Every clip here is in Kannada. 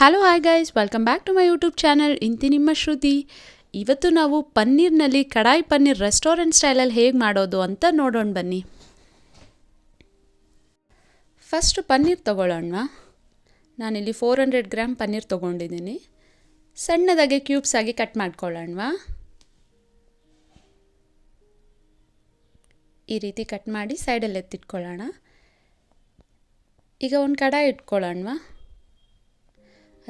Hello hi guys welcome back to my YouTube channel ಇಂತಿ ನಿಮ್ಮ ಶ್ರುತಿ ಇವತ್ತು ನಾವು ಪನ್ನೀರ್ನಲ್ಲಿ ಕಡಾಯಿ ಪನ್ನೀರ್ ರೆಸ್ಟೋರೆಂಟ್ ಸ್ಟೈಲಲ್ಲಿ ಹೇಗೆ ಮಾಡೋದು ಅಂತ ನೋಡೋಣ ಬನ್ನಿ ಫಸ್ಟ್ ಪನ್ನೀರ್ ತೊಗೊಳ್ಳೋಣ ನಾನಿಲ್ಲಿ ಫೋರ್ ಹಂಡ್ರೆಡ್ ಗ್ರಾಮ್ ಪನ್ನೀರ್ ತೊಗೊಂಡಿದ್ದೀನಿ ಸಣ್ಣದಾಗಿ ಕ್ಯೂಬ್ಸ್ ಆಗಿ ಕಟ್ ಮಾಡ್ಕೊಳ್ಳೋಣವಾ ಈ ರೀತಿ ಕಟ್ ಮಾಡಿ ಸೈಡಲ್ಲಿ ಎತ್ತಿಟ್ಕೊಳ್ಳೋಣ ಈಗ ಒಂದು ಕಡಾಯಿ ಇಟ್ಕೊಳ್ಳೋಣವಾ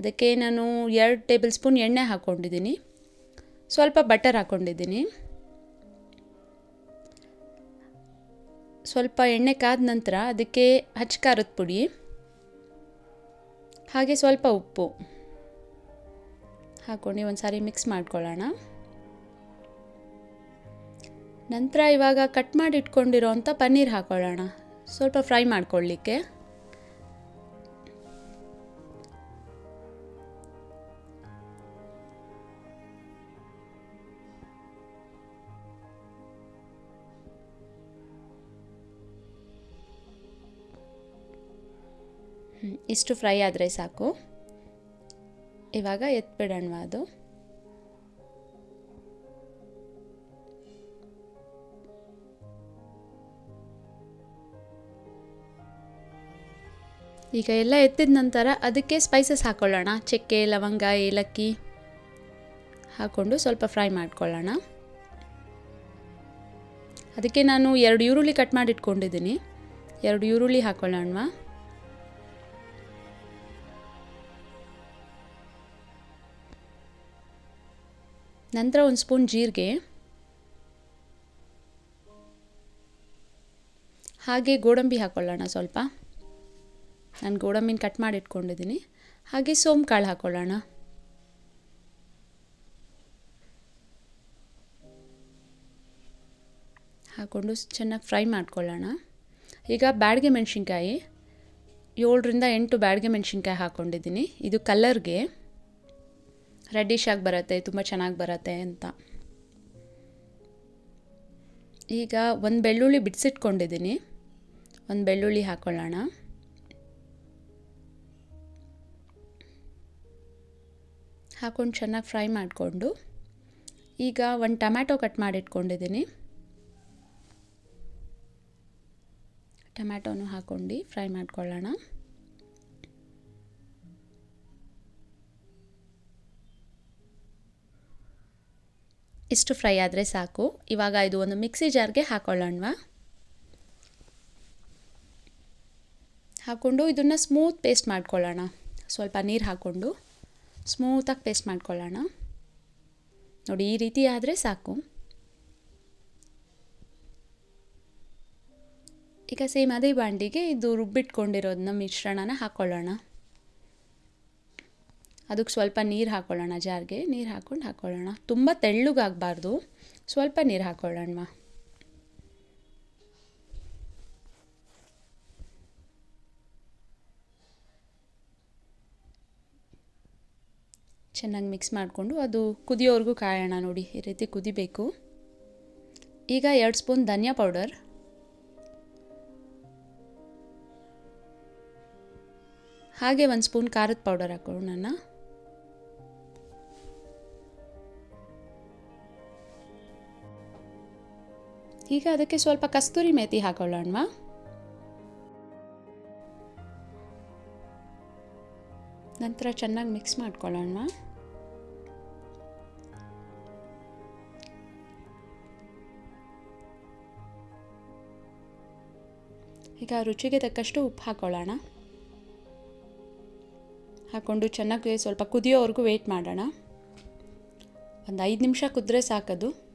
ಅದಕ್ಕೆ ನಾನು ಎರಡು ಟೇಬಲ್ ಸ್ಪೂನ್ ಎಣ್ಣೆ ಹಾಕ್ಕೊಂಡಿದ್ದೀನಿ. ಸ್ವಲ್ಪ ಬಟರ್ ಹಾಕ್ಕೊಂಡಿದ್ದೀನಿ. ಸ್ವಲ್ಪ ಎಣ್ಣೆ ಕಾದ ನಂತರ ಅದಕ್ಕೆ ಹಚ್ಚ ಖಾರದ ಪುಡಿ, ಹಾಗೆ ಸ್ವಲ್ಪ ಉಪ್ಪು ಹಾಕ್ಕೊಂಡು ಒಂದು ಸಾರಿ ಮಿಕ್ಸ್ ಮಾಡ್ಕೊಳ್ಳೋಣ. ನಂತರ ಇವಾಗ ಕಟ್ ಮಾಡಿ ಇಟ್ಕೊಂಡಿರೋ ಅಂಥ ಪನ್ನೀರ್ ಹಾಕ್ಕೊಳ್ಳೋಣ. ಸ್ವಲ್ಪ ಫ್ರೈ ಮಾಡ್ಕೊಳ್ಳಿಕ್ಕೆ. ಇಷ್ಟು ಫ್ರೈ ಆದರೆ ಸಾಕು. ಇವಾಗ ಎತ್ಬಿಡೋಣ ಅದು. ಈಗ ಎಲ್ಲ ಎತ್ತಿದ ನಂತರ ಅದಕ್ಕೆ ಸ್ಪೈಸಸ್ ಹಾಕ್ಕೊಳ್ಳೋಣ ಚಕ್ಕೆ, ಲವಂಗ, ಏಲಕ್ಕಿ ಹಾಕ್ಕೊಂಡು ಸ್ವಲ್ಪ ಫ್ರೈ ಮಾಡ್ಕೊಳ್ಳೋಣ. ಅದಕ್ಕೆ ನಾನು ಎರಡು ಈರುಳ್ಳಿ ಕಟ್ ಮಾಡಿಟ್ಕೊಂಡಿದ್ದೀನಿ. ಎರಡು ಈರುಳ್ಳಿ ಹಾಕ್ಕೊಳ್ಳೋಣವಾ ನಂತರ ಒಂದು ಸ್ಪೂನ್ ಜೀರಿಗೆ. ಹಾಗೆ ಗೋಡಂಬಿ ಹಾಕ್ಕೊಳ್ಳೋಣ ಸ್ವಲ್ಪ. ನಾನು ಗೋಡಂಬಿನ ಕಟ್ ಮಾಡಿ ಇಟ್ಕೊಂಡಿದ್ದೀನಿ. ಹಾಗೆ ಸೋಮ್ ಕಾಳು ಹಾಕ್ಕೊಳ್ಳೋಣ ಹಾಕ್ಕೊಂಡು ಚೆನ್ನಾಗಿ ಫ್ರೈ ಮಾಡ್ಕೊಳ್ಳೋಣ. ಈಗ ಬ್ಯಾಡಿಗೆ ಮೆಣಸಿನ್ಕಾಯಿ. ಏಳರಿಂದ ಎಂಟು ಬ್ಯಾಡಿಗೆ ಮೆಣಸಿನ್ಕಾಯಿ ಹಾಕ್ಕೊಂಡಿದ್ದೀನಿ ಇದು ಕಲ್ಲರ್ಗೆ ರೆಡ್ಡಿಶ್ ಆಗಿ ಬರುತ್ತೆ, ತುಂಬ ಚೆನ್ನಾಗಿ ಬರುತ್ತೆ ಅಂತ. ಈಗ ಒಂದು ಬೆಳ್ಳುಳ್ಳಿ ಬಿಡಿಸಿಟ್ಕೊಂಡಿದ್ದೀನಿ ಒಂದು ಬೆಳ್ಳುಳ್ಳಿ ಹಾಕ್ಕೊಳ್ಳೋಣ ಹಾಕ್ಕೊಂಡು ಚೆನ್ನಾಗಿ ಫ್ರೈ ಮಾಡಿಕೊಂಡು, ಈಗ ಒಂದು ಟೊಮ್ಯಾಟೊ ಕಟ್ ಮಾಡಿಟ್ಕೊಂಡಿದ್ದೀನಿ ಟೊಮ್ಯಾಟೊನು ಹಾಕ್ಕೊಂಡು ಫ್ರೈ ಮಾಡ್ಕೊಳ್ಳೋಣ. ಇಷ್ಟು ಫ್ರೈ ಆದರೆ ಸಾಕು. ಇವಾಗ ಇದು ಒಂದು ಮಿಕ್ಸಿ ಜಾರ್ಗೆ ಹಾಕೊಳ್ಳೋಣವಾ? ಹಾಕ್ಕೊಂಡು ಇದನ್ನು ಸ್ಮೂತ್ ಪೇಸ್ಟ್ ಮಾಡ್ಕೊಳ್ಳೋಣ. ಸ್ವಲ್ಪ ನೀರು ಹಾಕ್ಕೊಂಡು ಸ್ಮೂತಾಗಿ ಪೇಸ್ಟ್ ಮಾಡ್ಕೊಳ್ಳೋಣ. ನೋಡಿ, ಈ ರೀತಿ ಆದರೆ ಸಾಕು. ಈಗ ಸೇಮ್ ಅದೇ ಬಾಂಡಿಗೆ ಇದು ರುಬ್ಬಿಟ್ಕೊಂಡಿರೋದನ್ನ ಮಿಶ್ರಣನ ಹಾಕ್ಕೊಳ್ಳೋಣ ಅದಕ್ಕೆ ಸ್ವಲ್ಪ ನೀರು ಹಾಕ್ಕೊಳ್ಳೋಣ ಜಾರ್ಗೆ. ನೀರು ಹಾಕ್ಕೊಂಡು ಹಾಕ್ಕೊಳ್ಳೋಣ ತುಂಬ ತೆಳ್ಳಗಾಗಬಾರ್ದು. ಸ್ವಲ್ಪ ನೀರು ಹಾಕ್ಕೊಳ್ಳೋಣ ಚೆನ್ನಾಗಿ ಮಿಕ್ಸ್ ಮಾಡಿಕೊಂಡು ಅದು ಕುದಿಯೋವರೆಗೂ ಕಾಯೋಣ ನೋಡಿ. ಈ ರೀತಿ ಕುದಿಬೇಕು. ಈಗ ಎರಡು ಸ್ಪೂನ್ ಧನಿಯಾ ಪೌಡರ್. ಹಾಗೆ ಒಂದು ಸ್ಪೂನ್ ಖಾರದ ಪೌಡರ್ ಹಾಕೊಳ್ಳೋಣ ಈಗ ಅದಕ್ಕೆ ಸ್ವಲ್ಪ ಕಸ್ತೂರಿ ಮೇಥಿ ಹಾಕೊಳ್ಳೋಣವಾ ನಂತರ ಚೆನ್ನಾಗಿ ಮಿಕ್ಸ್ ಮಾಡ್ಕೊಳ್ಳೋಣ ಈಗ ರುಚಿಗೆ ತಕ್ಕಷ್ಟು ಉಪ್ಪು ಹಾಕೊಳ್ಳೋಣ. ಹಾಕ್ಕೊಂಡು ಚೆನ್ನಾಗಿ ಸ್ವಲ್ಪ ಕುದಿಯೋವರೆಗೂ ವೇಟ್ ಮಾಡೋಣ. ಒಂದು ಐದು ನಿಮಿಷ ಕುದ್ರೆ ಸಾಕದು.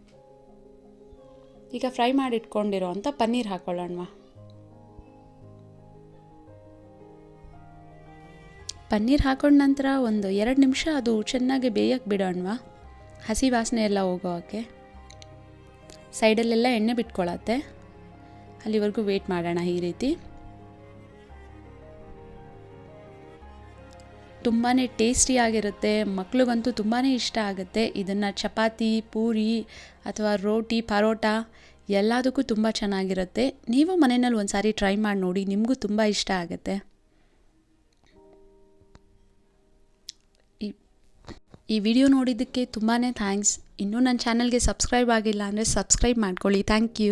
ಈಗ ಫ್ರೈ ಮಾಡಿ ಅಂಥ ಪನ್ನೀರ್ ಹಾಕ್ಕೊಳ್ಳೋಣ ಪನ್ನೀರ್ ಹಾಕೊಂಡ ನಂತರ ಒಂದು ಎರಡು ನಿಮಿಷ ಅದು ಚೆನ್ನಾಗಿ ಬೇಯಕ್ಕೆ ಬಿಡೋಣವಾ. ಹಸಿ ವಾಸನೆ ಎಲ್ಲ ಹೋಗೋಕ್ಕೆ ಸೈಡಲ್ಲೆಲ್ಲ ಎಣ್ಣೆ ಬಿಟ್ಕೊಳತ್ತೆ. ಅಲ್ಲಿವರೆಗೂ ವೇಟ್ ಮಾಡೋಣ ಈ ರೀತಿ. ತುಂಬಾ ಟೇಸ್ಟಿಯಾಗಿರುತ್ತೆ ಮಕ್ಳಿಗಂತೂ ತುಂಬಾ ಇಷ್ಟ ಆಗುತ್ತೆ. ಇದನ್ನು ಚಪಾತಿ, ಪೂರಿ ಅಥವಾ ರೋಟಿ, ಪರೋಟ ಎಲ್ಲದಕ್ಕೂ ತುಂಬ ಚೆನ್ನಾಗಿರುತ್ತೆ. ನೀವು ಮನೆಯಲ್ಲಿ ಒಂದು ಸಾರಿ ಟ್ರೈ ಮಾಡಿ ನೋಡಿ, ನಿಮಗೂ ತುಂಬ ಇಷ್ಟ ಆಗುತ್ತೆ. ಈ ಈ ವಿಡಿಯೋ ನೋಡಿದ್ದಕ್ಕೆ ತುಂಬಾ ಥ್ಯಾಂಕ್ಸ್ ಇನ್ನೂ ನನ್ನ ಚಾನಲ್ಗೆ ಸಬ್ಸ್ಕ್ರೈಬ್ ಆಗಿಲ್ಲ ಅಂದರೆ ಸಬ್ಸ್ಕ್ರೈಬ್ ಮಾಡ್ಕೊಳ್ಳಿ. Thank you